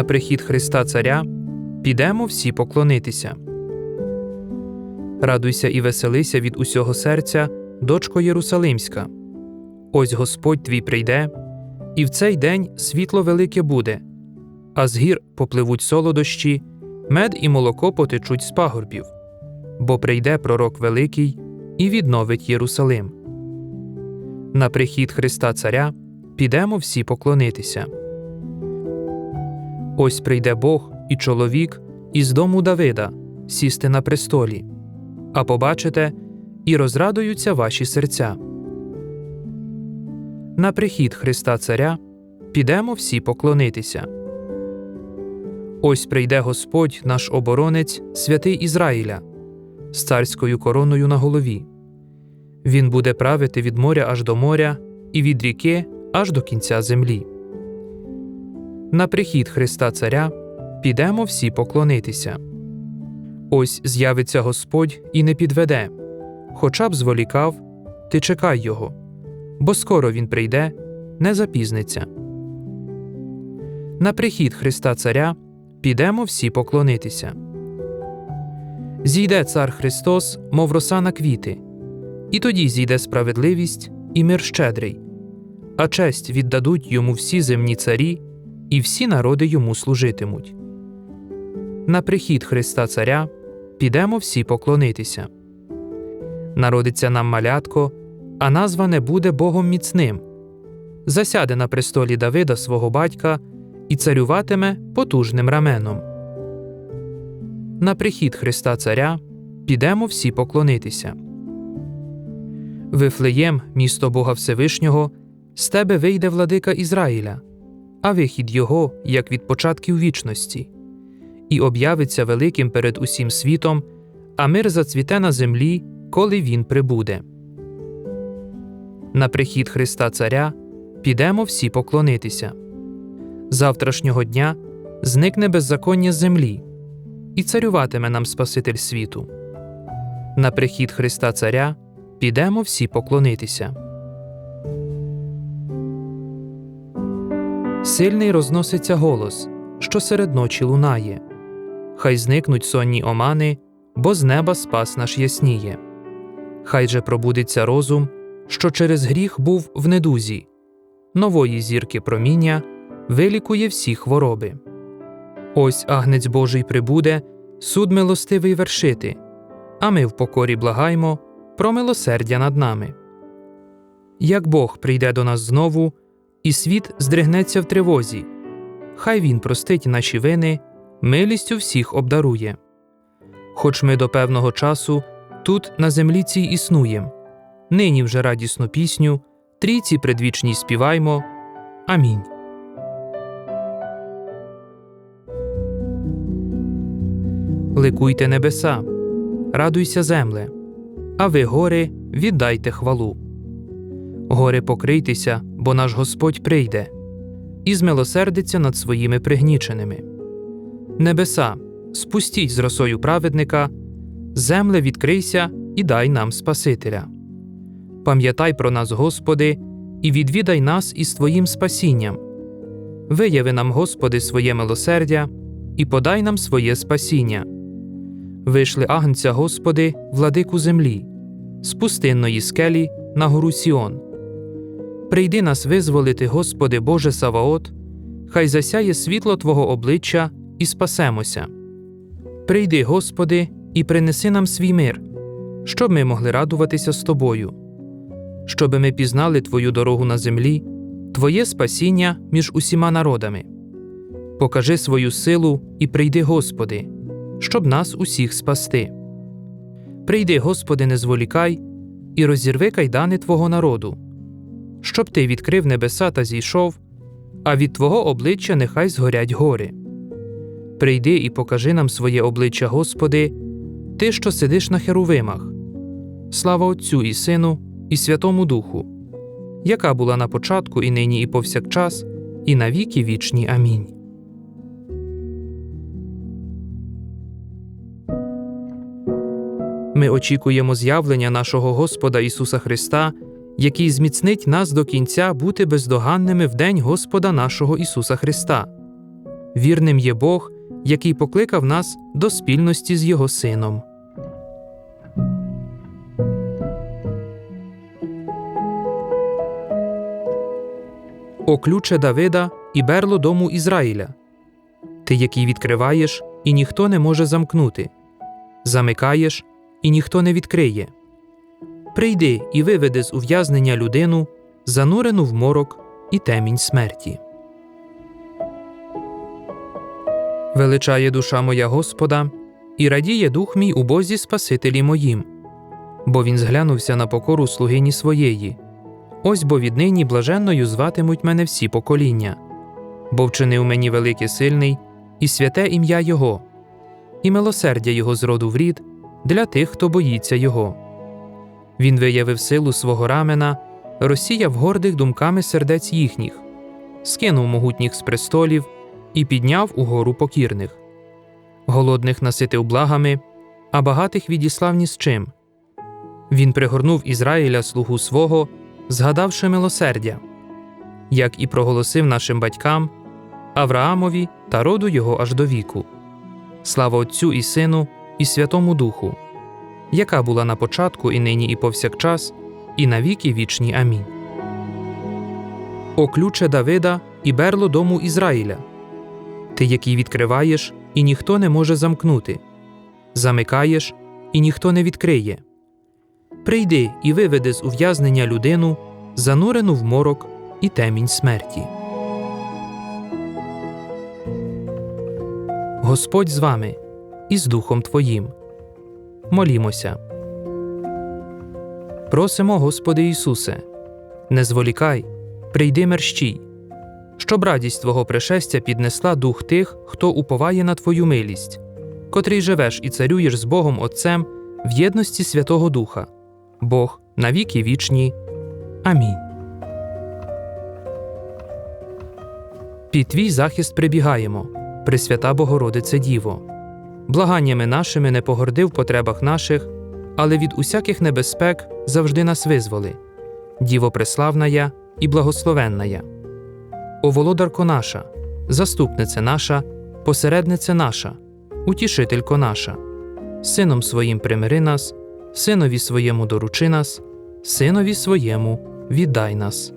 На прихід Христа Царя підемо всі поклонитися. Радуйся і веселися від усього серця, дочко Єрусалимська. Ось Господь твій прийде, і в цей день світло велике буде, а з гір попливуть солодощі, мед і молоко потечуть з пагорбів, бо прийде пророк великий і відновить Єрусалим. На прихід Христа Царя підемо всі поклонитися. Ось прийде Бог і чоловік із дому Давида сісти на престолі, а побачите, і розрадуються ваші серця. На прихід Христа Царя підемо всі поклонитися. Ось прийде Господь наш оборонець, святий Ізраїля, з царською короною на голові. Він буде правити від моря аж до моря, і від ріки аж до кінця землі. На прихід Христа Царя підемо всі поклонитися. Ось з'явиться Господь і не підведе, хоча б зволікав, ти чекай його, бо скоро він прийде, не запізниться. На прихід Христа Царя підемо всі поклонитися. Зійде цар Христос, мов роса на квіти, і тоді зійде справедливість і мир щедрий, а честь віддадуть йому всі земні царі, і всі народи йому служитимуть. На прихід Христа Царя підемо всі поклонитися. Народиться нам малятко, а назване буде Богом міцним. Засяде на престолі Давида свого батька і царюватиме потужним раменом. На прихід Христа Царя підемо всі поклонитися. Вифлеєм, місто Бога Всевишнього, з тебе вийде владика Ізраїля, а вихід його, як від початків вічності, і об'явиться великим перед усім світом, а мир зацвіте на землі, коли він прибуде. На прихід Христа Царя підемо всі поклонитися. Завтрашнього дня зникне беззаконня землі, і царюватиме нам Спаситель світу. На прихід Христа Царя підемо всі поклонитися. Сильний розноситься голос, що серед ночі лунає. Хай зникнуть сонні омани, бо з неба спас наш ясніє. Хай же пробудеться розум, що через гріх був в недузі, нової зірки проміння вилікує всі хвороби. Ось агнець Божий прибуде, суд милостивий вершити, а ми в покорі благаймо про милосердя над нами. Як Бог прийде до нас знову, і світ здригнеться в тривозі, хай Він простить наші вини, милістю всіх обдарує. Хоч ми до певного часу тут на землі цій існуєм, нині вже радісну пісню, трійці предвічній співаймо. Амінь. Ликуйте небеса, радуйся земле, а ви, гори, віддайте хвалу. Гори покрийтеся, бо наш Господь прийде, і змилосердиться над своїми пригніченими. Небеса, спустіть з росою праведника, земле відкрийся і дай нам Спасителя. Пам'ятай про нас, Господи, і відвідай нас із Твоїм спасінням. Вияви нам, Господи, своє милосердя і подай нам своє спасіння. Вийшли агнця, Господи, владику землі, з пустинної скелі на гору Сіон. Прийди нас визволити, Господи Боже Саваот, хай засяє світло Твого обличчя і спасемося. Прийди, Господи, і принеси нам свій мир, щоб ми могли радуватися з Тобою, щоби ми пізнали Твою дорогу на землі, Твоє спасіння між усіма народами. Покажи свою силу і прийди, Господи, щоб нас усіх спасти. Прийди, Господи, не зволікай, і розірви кайдани Твого народу, щоб Ти відкрив небеса та зійшов, а від Твого обличчя нехай згорять гори. Прийди і покажи нам своє обличчя, Господи, Ти, що сидиш на херовимах. Слава Отцю і Сину, і Святому Духу, яка була на початку, і нині, і повсякчас, і на віки вічні. Амінь. Ми очікуємо з'явлення нашого Господа Ісуса Христа, який зміцнить нас до кінця бути бездоганними в день Господа нашого Ісуса Христа. вірним є Бог, який покликав нас до спільності з Його Сином. О ключе Давида і берло дому Ізраїля. Ти, який відкриваєш, і ніхто не може замкнути, замикаєш, і ніхто не відкриє. Прийди і виведи з ув'язнення людину, занурену в морок і темінь смерті. Величає душа моя Господа, і радіє дух мій у Бозі Спасителі моїм, бо він зглянувся на покору слугині своєї. Ось бо віднині блаженною зватимуть мене всі покоління, бо вчинив мені великий сильний і святе ім'я Його, і милосердя Його з роду в рід для тих, хто боїться Його. Він виявив силу свого рамена, розсіяв гордих думками сердець їхніх, скинув могутніх з престолів і підняв угору покірних. Голодних наситив благами, а багатих відіслав ні з чим. Він пригорнув Ізраїля слугу свого, згадавши милосердя, як і проголосив нашим батькам, Авраамові та роду його аж до віку. Слава Отцю і Сину, і Святому Духу, яка була на початку, і нині, і повсякчас, і на віки вічні. Амінь. О ключе Давида і берло дому Ізраїля. Ти, який відкриваєш, і ніхто не може замкнути, замикаєш, і ніхто не відкриє. Прийди і виведи з ув'язнення людину, занурену в морок і темінь смерті. Господь з вами і з Духом Твоїм. Молімося. Просимо, Господи Ісусе, не зволікай, прийди мерщій, щоб радість Твого пришестя піднесла дух тих, хто уповає на Твою милість, котрий живеш і царюєш з Богом Отцем в єдності Святого Духа, Бог на віки вічні. Амінь. Під твій захист прибігаємо, Пресвята Богородице Діво. Благаннями нашими не погорди в потребах наших, але від усяких небезпек завжди нас визволи. Діво преславна я і благословенна я. О володарко наша, заступниця наша, посередниця наша, утішителько наша, сином своїм примири нас, синові своєму доручи нас, синові своєму віддай нас.